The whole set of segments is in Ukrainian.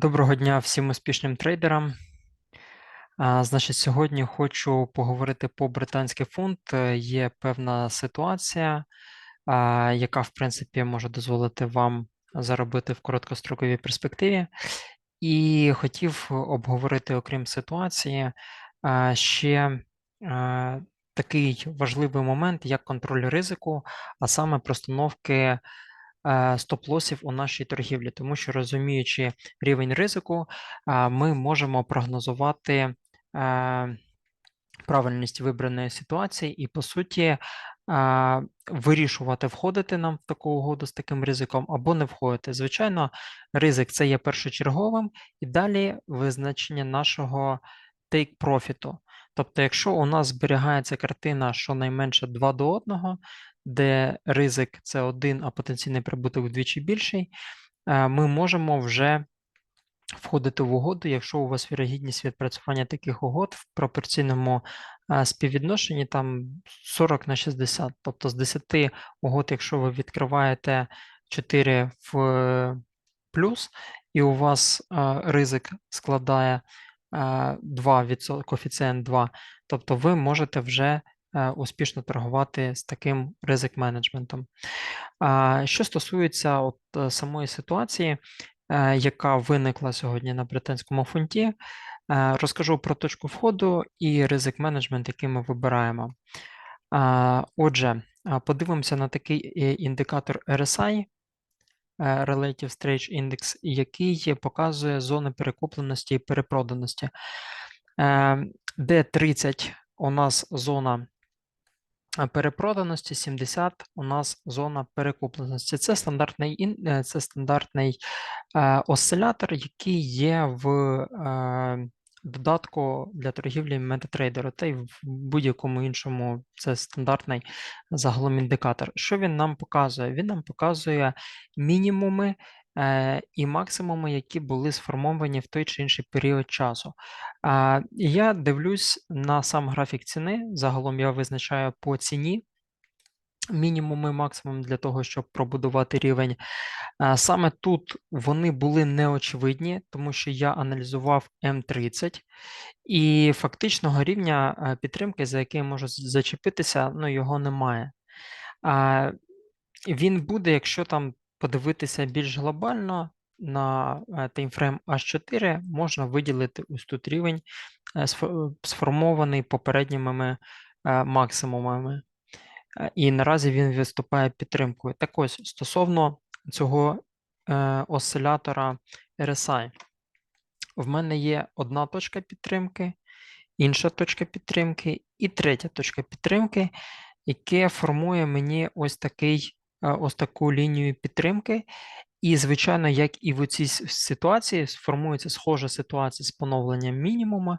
Доброго дня всім успішним трейдерам. Значить, сьогодні хочу поговорити по британський фунт. Е, Є певна ситуація, яка, в принципі, може дозволити вам заробити в короткостроковій перспективі. І хотів обговорити, окрім ситуації, ще такий важливий момент, як контроль ризику, а саме простановки стоп-лосів у нашій торгівлі, тому що розуміючи рівень ризику, ми можемо прогнозувати е, правильність вибраної ситуації і, по суті, вирішувати, входити нам в таку угоду з таким ризиком або не входити. Звичайно, ризик це є першочерговим, і далі визначення нашого take-профіту. Тобто, якщо у нас зберігається картина щонайменше 2 до 1, де ризик це 1, а потенційний прибуток вдвічі більший, е, ми можемо вже входити в угоду, якщо у вас вірогідність відпрацювання таких угод в пропорційному е, співвідношенні там 40 на 60. Тобто з 10 угод, якщо ви відкриваєте 4 в плюс, і у вас е, ризик складає 2 коефіцієнт 2, тобто ви можете вже е, успішно торгувати з таким ризик менеджментом. Що стосується от самої ситуації, Е, яка виникла сьогодні на британському фунті. Е, розкажу про точку входу і ризик менеджмент, який ми вибираємо. Е, отже, подивимося на такий індикатор RSI, Relative Stretch Index, який показує зони перекупленості і перепроданості. Де 30 у нас зона перепроданості 70 у нас зона перекупленості. Це стандартний е, це стандартний е, осцилятор, який є в е, додатку для торгівлі MetaTrader, та й в будь-якому іншому це стандартний загалом індикатор. Що він нам показує? Він нам показує мінімуми і максимуми, які були сформовані в той чи інший період часу. Я дивлюсь на сам графік ціни. Загалом я визначаю по ціні. Мінімум і максимум для того, щоб пробудувати рівень. Саме тут вони були неочевидні, тому що я аналізував М30, і фактичного рівня е, підтримки, за який можу зачепитися, ну його немає. Він буде, якщо там подивитися більш глобально на е, таймфрейм H4 можна виділити ось тут рівень, е, сформований попередніми е, максимумами. І наразі він виступає підтримкою. Так ось стосовно цього осцилятора RSI, в мене є одна точка підтримки, інша точка підтримки і третя точка підтримки, яке формує мені ось такий ось таку лінію підтримки. І, звичайно, як і в цій ситуації, сформується схожа ситуація з поновленням мінімуму.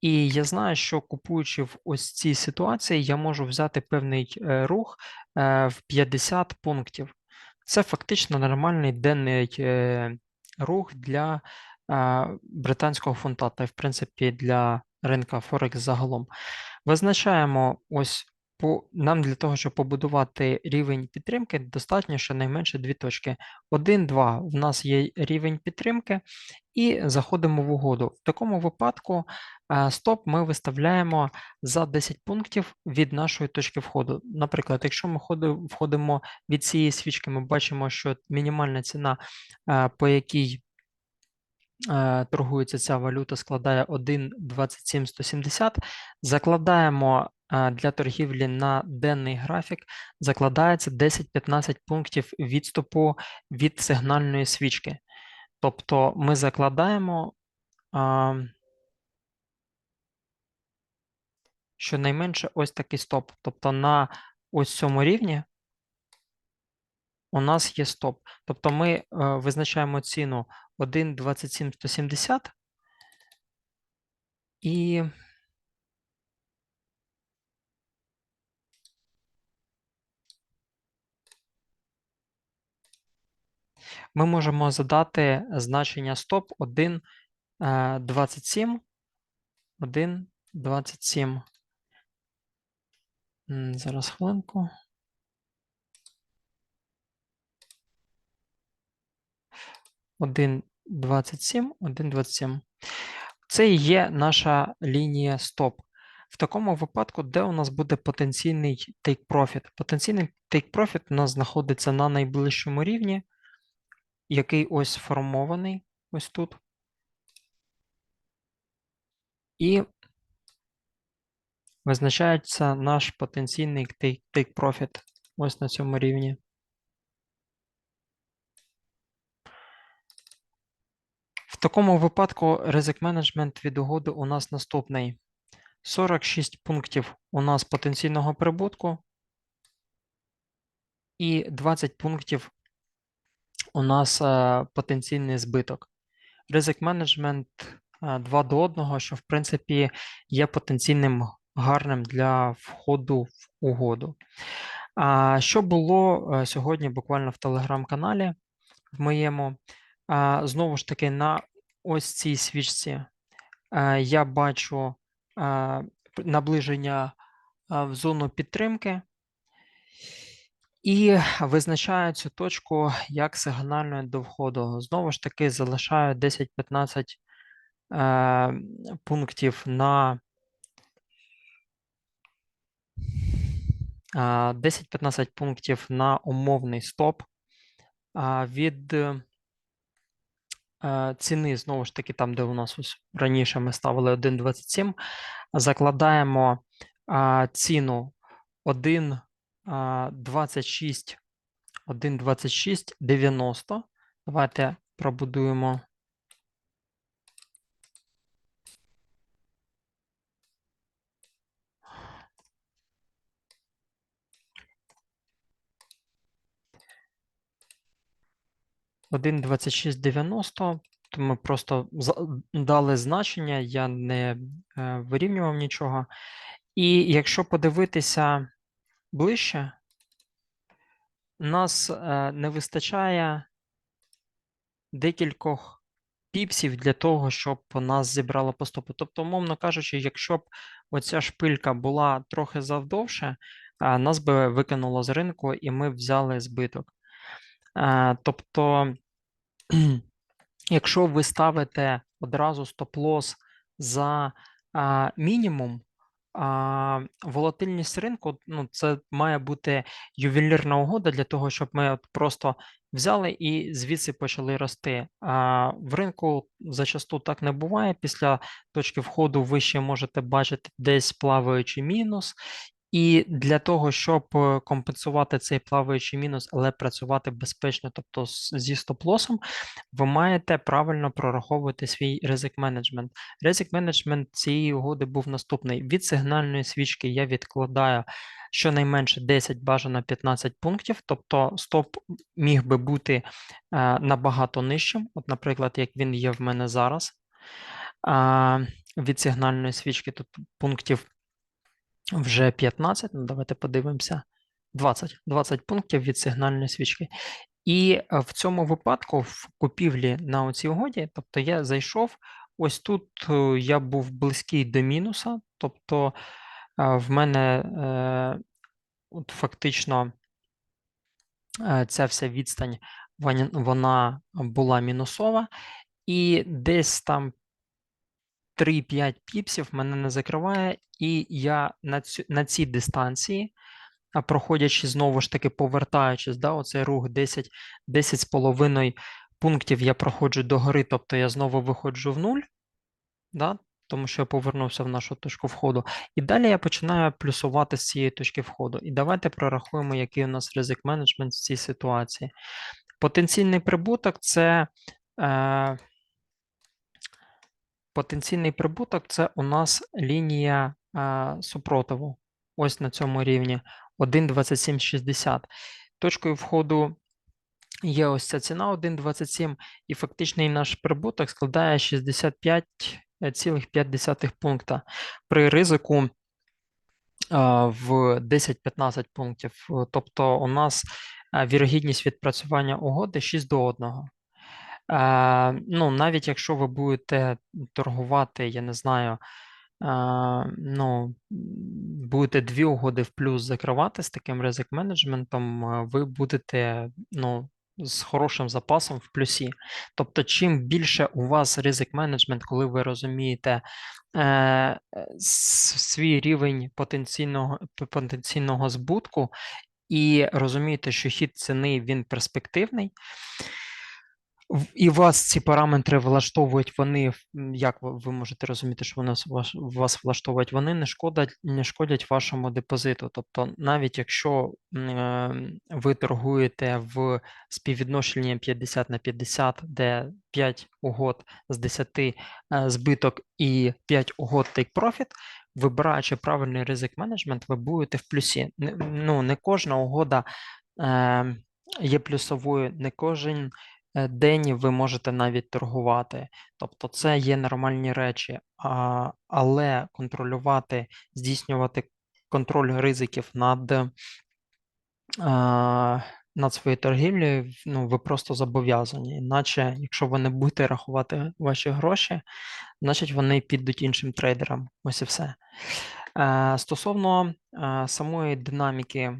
І я знаю, що купуючи в ось цій ситуації, я можу взяти певний е, рух е, в 50 пунктів. Це фактично нормальний денний е, рух для британського фунта, та й в принципі для ринка Форекс загалом. Визначаємо ось нам для того, щоб побудувати рівень підтримки, достатньо щонайменше дві точки. 1, 2 в нас є рівень підтримки, і заходимо в угоду. В такому випадку е, стоп ми виставляємо за 10 пунктів від нашої точки входу. Наприклад, якщо ми входимо від цієї свічки, ми бачимо, що мінімальна ціна, е, по якій е, торгується ця валюта, складає 1,27170. Закладаємо для торгівлі на денний графік закладається 10-15 пунктів відступу від сигнальної свічки. Тобто ми закладаємо щонайменше ось такий стоп. Тобто на ось цьому рівні у нас є стоп. Тобто ми е, визначаємо ціну 1,27170 і ми можемо задати значення стоп 1,27. 1,27. Зараз хвилинку. Один 1,27, 1,27. Це і є наша лінія стоп. В такому випадку, де у нас буде потенційний take profit? Потенційний take profit у нас знаходиться на найближчому рівні, який ось сформований, ось тут. І визначається наш потенційний take, profit ось на цьому рівні. В такому випадку ризик менеджмент від угоди у нас наступний. 46 пунктів у нас потенційного прибутку і 20 пунктів у нас е, потенційний збиток. Ризик менеджмент 2 до 1, що в принципі є потенційним гарним для входу в угоду. А що було е, сьогодні буквально в телеграм-каналі в моєму? Знову ж таки, на ось цій свічці е, я бачу е, наближення в зону підтримки і визначаю цю точку як сигнальною до входу. Знову ж таки, залишаю 10-15 пунктів на 10-15 пунктів на умовний стоп від е, ціни, знову ж таки, там, де у нас ось раніше ми ставили 1,27, закладаємо ціну 1,26, 1,26,90. Давайте пробудуємо. 1,2690, то ми просто дали значення, я не е, вирівнював нічого. І якщо подивитися ближче, нас е, не вистачає декількох піпсів для того, щоб нас зібрало по стопу. Тобто, умовно кажучи, якщо б оця шпилька була трохи завдовше, нас би викинуло з ринку і ми взяли збиток. Е, тобто Якщо ви ставите одразу стоп-лосс за мінімум, а, волатильність ринку ну, це має бути ювелірна угода для того, щоб ми от просто взяли і звідси почали рости. А в ринку зачасту так не буває. Після точки входу ви ще можете бачити десь плаваючий мінус, і для того, щоб е, компенсувати цей плаваючий мінус, але працювати безпечно, тобто зі стоп-лосом, ви маєте правильно прораховувати свій ризик менеджмент. Ризик менеджмент цієї угоди був наступний: від сигнальної свічки я відкладаю щонайменше 10 бажано 15 пунктів, тобто стоп міг би бути е, набагато нижчим, от, наприклад, як він є в мене зараз. Від сигнальної свічки тут пунктів вже 15, ну давайте подивимося. 20 20 пунктів від сигнальної свічки. І е, в цьому випадку, в купівлі на оцій угоді, тобто я зайшов, ось тут е, я був близький до мінуса, тобто е, в мене от фактично ця вся відстань вона була мінусова, і десь там 3-5 піпсів мене не закриває, і я на цю, на цій дистанції, проходячи знову ж таки, повертаючись, да, оцей рух 10 10,5 пунктів я проходжу до гори, тобто я знову виходжу в нуль, да, тому що я повернувся в нашу точку входу. І далі я починаю плюсувати з цієї точки входу. І давайте прорахуємо, який у нас ризик менеджмент в цій ситуації. Потенційний прибуток це. Е, Потенційний прибуток це у нас лінія а, супротиву. Ось на цьому рівні 1,2760. Точкою входу є ось ця ціна 1,27, і фактичний наш прибуток складає 65,5 пункта при ризику а, в 10-15 пунктів. Тобто, у нас вірогідність відпрацювання угоди 6 до 1. Ну, навіть якщо ви будете торгувати, я не знаю, ну, будете дві угоди в плюс закривати з таким ризик менеджментом, ви будете ну, з хорошим запасом в плюсі. Тобто, чим більше у вас ризик менеджмент, коли ви розумієте е, свій рівень потенційного, потенційного збутку, і розумієте, що хід ціни він перспективний, і вас ці параметри влаштовують, вони як ви, можете розуміти, що вони вас, влаштовують, вони не шкодять, не шкодять вашому депозиту. Тобто, навіть якщо е, ви торгуєте в співвідношенні 50 на 50, де 5 угод з 10 е, збиток і 5 угод take profit, вибираючи правильний ризик менеджмент, ви будете в плюсі. Ну, не кожна угода е, є плюсовою, не кожен день ви можете навіть торгувати. Тобто це є нормальні речі, а, але контролювати, здійснювати контроль ризиків над, а, над своєю торгівлею, ну, ви просто зобов'язані. Іначе, якщо ви не будете рахувати ваші гроші, значить вони підуть іншим трейдерам. Ось і все. Е, Стосовно е, самої динаміки е,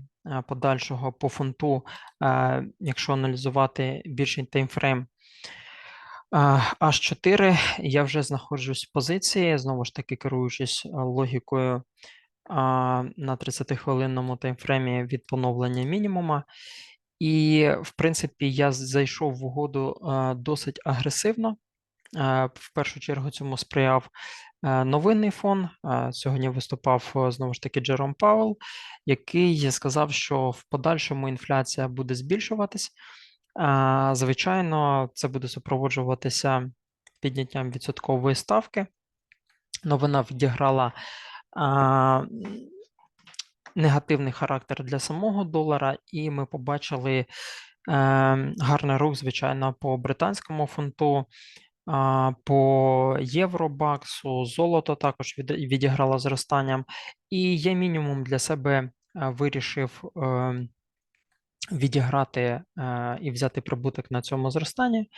подальшого по фунту, е, якщо аналізувати більший таймфрейм, е, H4, я вже знаходжусь в позиції, знову ж таки, керуючись е, логікою на 30-хвилинному таймфреймі від поновлення мінімума. І, в принципі, я зайшов в угоду е, досить агресивно. Е, В першу чергу цьому сприяв е, новинний фон. Е, Сьогодні виступав е, знову ж таки Джером Пауелл, який сказав, що в подальшому інфляція буде збільшуватись. Е, Звичайно, це буде супроводжуватися підняттям відсоткової ставки. Новина відіграла негативний характер для самого долара, і ми побачили е, гарний рух, звичайно, по британському фунту, по євробаксу, золото також відіграло зростанням. І я мінімум для себе е, вирішив. е, Відіграти е, і взяти прибуток на цьому зростанні.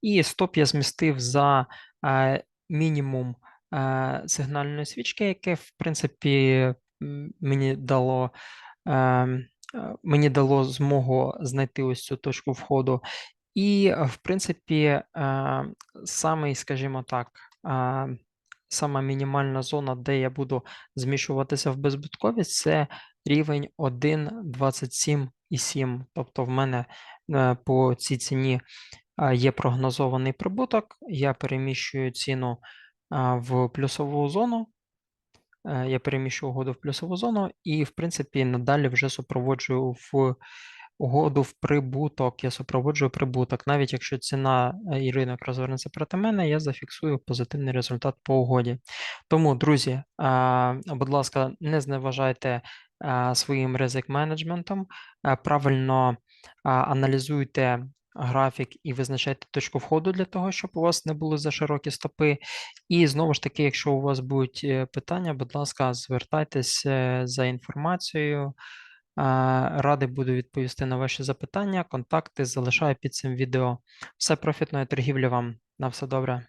І стоп я змістив за е, мінімум сигнальної свічки, яке, в принципі, мені дало, е, е, мені дало змогу знайти ось цю точку входу. І, е, в принципі, е, самий, скажімо так, е, сама мінімальна зона, де я буду зміщуватися в беззбитковість, це рівень 1,27,7. Тобто в мене е, по цій ціні є прогнозований прибуток. Я переміщую ціну в плюсову зону. Е, Я переміщу угоду в плюсову зону і, в принципі, надалі вже супроводжую в угоду в прибуток. Я супроводжую прибуток. Навіть якщо ціна е, і ринок розвернеться проти мене, я зафіксую позитивний результат по угоді. Тому, друзі, будь ласка, не зневажайте своїм ризик менеджментом, правильно аналізуйте графік і визначайте точку входу для того, щоб у вас не були за широкі стопи. І знову ж таки, якщо у вас будуть е, питання, будь ласка, звертайтесь е, за інформацією. Радий буду відповісти на ваші запитання. Контакти залишаю під цим відео. Все профітної торгівлі вам. На все добре.